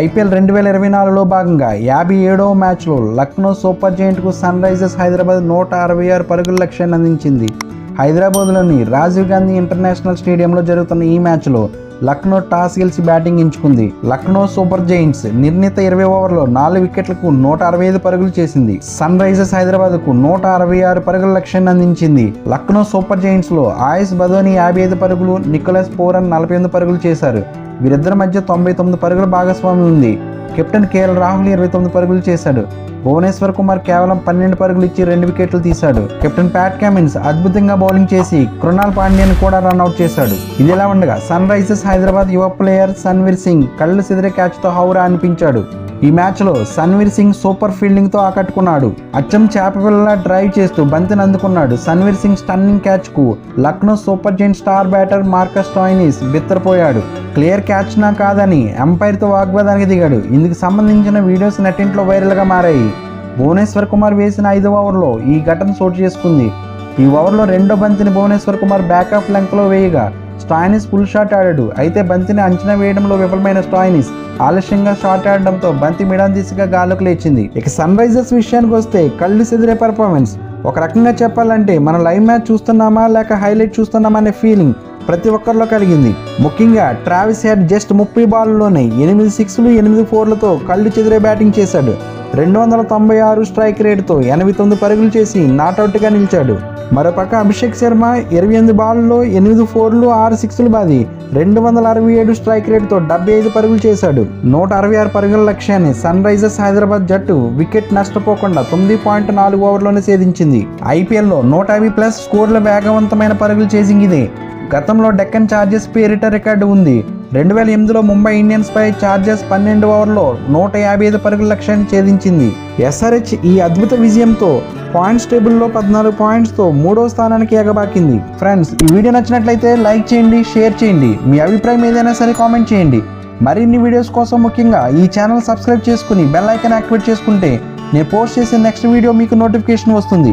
IPL రెండు వేల ఇరవై నాలుగులో భాగంగా యాభై ఏడవ మ్యాచ్లో లక్నో సూపర్ జైంట్కు సన్ రైజర్స్ హైదరాబాద్ నూట అరవై ఆరు పరుగుల లక్ష్యాన్ని అందించింది. హైదరాబాద్లోని రాజీవ్ గాంధీ ఇంటర్నేషనల్ స్టేడియంలో జరుగుతున్న ఈ మ్యాచ్లో లక్నో టాస్ గెలిచి బ్యాటింగ్ ఎంచుకుంది. లక్నో సూపర్ జైంట్స్ నిర్ణీత ఇరవై ఓవర్లో నాలుగు వికెట్లకు నూట అరవై ఐదు పరుగులు చేసింది. సన్ రైజర్స్ హైదరాబాద్కు నూట అరవై ఆరు పరుగుల లక్ష్యాన్ని అందించింది. లక్నో సూపర్ జైంట్స్లో ఆయుష్ బదోని యాభై ఐదు పరుగులు నికోలస్ పోరన్ నలభై ఎనిమిది పరుగులు చేశారు. వీరిద్దరి మధ్య తొంభై తొమ్మిది పరుగుల భాగస్వామ్యం ఉంది. కెప్టెన్ కేఎల్ రాహుల్ ఇరవై తొమ్మిది పరుగులు చేశాడు. భువనేశ్వర్ కుమార్ కేవలం పన్నెండు పరుగులు ఇచ్చి రెండు వికెట్లు తీశాడు. కెప్టెన్ ప్యాట్ క్యామిన్స్ అద్భుతంగా బౌలింగ్ చేసి కృణాల్ పాండ్యన్ కూడా రన్అట్ చేశాడు. ఇది ఎలా ఉండగా సన్ రైజర్స్ హైదరాబాద్ యువ ప్లేయర్ సన్వీర్ సింగ్ కళ్ళు సిదిరే క్యాచ్తో హౌరా అనిపించాడు. ఈ మ్యాచ్లో సన్వీర్ సింగ్ సూపర్ ఫీల్డింగ్తో ఆకట్టుకున్నాడు. అచ్చం చేపపిల్లలా డ్రైవ్ చేస్తూ బంతిని అందుకున్నాడు Sanvir Singh stunning క్యాచ్కు. Lucknow super giant star batter Marcus Stoinis బిత్తరపోయాడు. Clear catch నా కాదని ఎంపైర్తో వాగ్వాదానికి దిగాడు. ఇందుకు సంబంధించిన వీడియోస్ నెట్టింట్లో వైరల్గా మారాయి. భువనేశ్వర్ కుమార్ వేసిన ఐదవ ఓవర్లో ఈ ఘటన చోటు చేసుకుంది. ఈ ఓవర్లో రెండో బంతిని భువనేశ్వర్ కుమార్ బ్యాక్ ఆఫ్ వేయగా స్టాయినిస్ ఫుల్ షాట్ ఆడాడు. అయితే బంతిని అంచనా వేయడంలో విఫలమైన స్టాయినిస్ ఆలస్యంగా షాట్ ఆడడంతో బంతి మిడాన్ దిశగా గాల్లోకి లేచింది. ఇక సన్ రైజర్స్ విషయానికి వస్తే కళ్ళు సెదిరే పర్ఫార్మెన్స్ ఒక రకంగా చెప్పాలంటే మనం లైవ్ మ్యాచ్ చూస్తున్నామా లేక హైలైట్ చూస్తున్నామా అనే ఫీలింగ్ ప్రతి ఒక్కరిలో కలిగింది. ముఖ్యంగా ట్రావిస్ హెడ్ జస్ట్ ముప్పై బాల్లోనే ఎనిమిది సిక్స్లు ఎనిమిది ఫోర్లతో కళ్ళు చెదిరే బ్యాటింగ్ చేశాడు. రెండు వందల తొంభై ఆరు స్ట్రైక్ రేట్తో ఎనభై తొమ్మిది పరుగులు చేసి నాట్అవుట్గా నిలిచాడు. మరోపక్క అభిషేక్ శర్మ ఇరవై ఎనిమిది బాల్లో ఎనిమిది ఫోర్లు ఆరు సిక్స్లు బాది రెండు వందల అరవై ఏడు స్ట్రైక్ రేట్తో డెబ్బై ఐదు పరుగులు చేశాడు. నూట అరవై ఆరు పరుగుల లక్ష్యాన్ని సన్ రైజర్స్ హైదరాబాద్ జట్టు వికెట్ నష్టపోకుండా తొమ్మిది పాయింట్ నాలుగు ఓవర్లోనే ఛేదించింది ఐపీఎల్లో నూట యాభై ప్లస్ స్కోర్ల వేగవంతమైన పరుగులు చేసింది గతంలో డెక్కన్ చార్జెస్ పేరిట రికార్డు ఉంది. రెండు వేల ఎనిమిదిలో ముంబై ఇండియన్స్ పై చార్జెస్ పన్నెండు ఓవర్లో నూట యాభై ఐదు పరుగుల లక్ష్యాన్ని ఛేదించింది. ఎస్ఆర్హెచ్ ఈ అద్భుత విజయంతో పాయింట్స్ టేబుల్లో పద్నాలుగు పాయింట్స్తో మూడో స్థానానికి ఎగబాకింది. ఫ్రెండ్స్ ఈ వీడియో నచ్చినట్లయితే లైక్ చేయండి షేర్ చేయండి. మీ అభిప్రాయం ఏదైనా సరే కామెంట్ చేయండి. మరిన్ని వీడియోస్ కోసం ముఖ్యంగా ఈ ఛానల్ సబ్స్క్రైబ్ చేసుకుని బెల్ ఐకాన్ యాక్టివేట్ చేసుకుంటే నేను పోస్ట్ చేసే నెక్స్ట్ వీడియో మీకు నోటిఫికేషన్ వస్తుంది.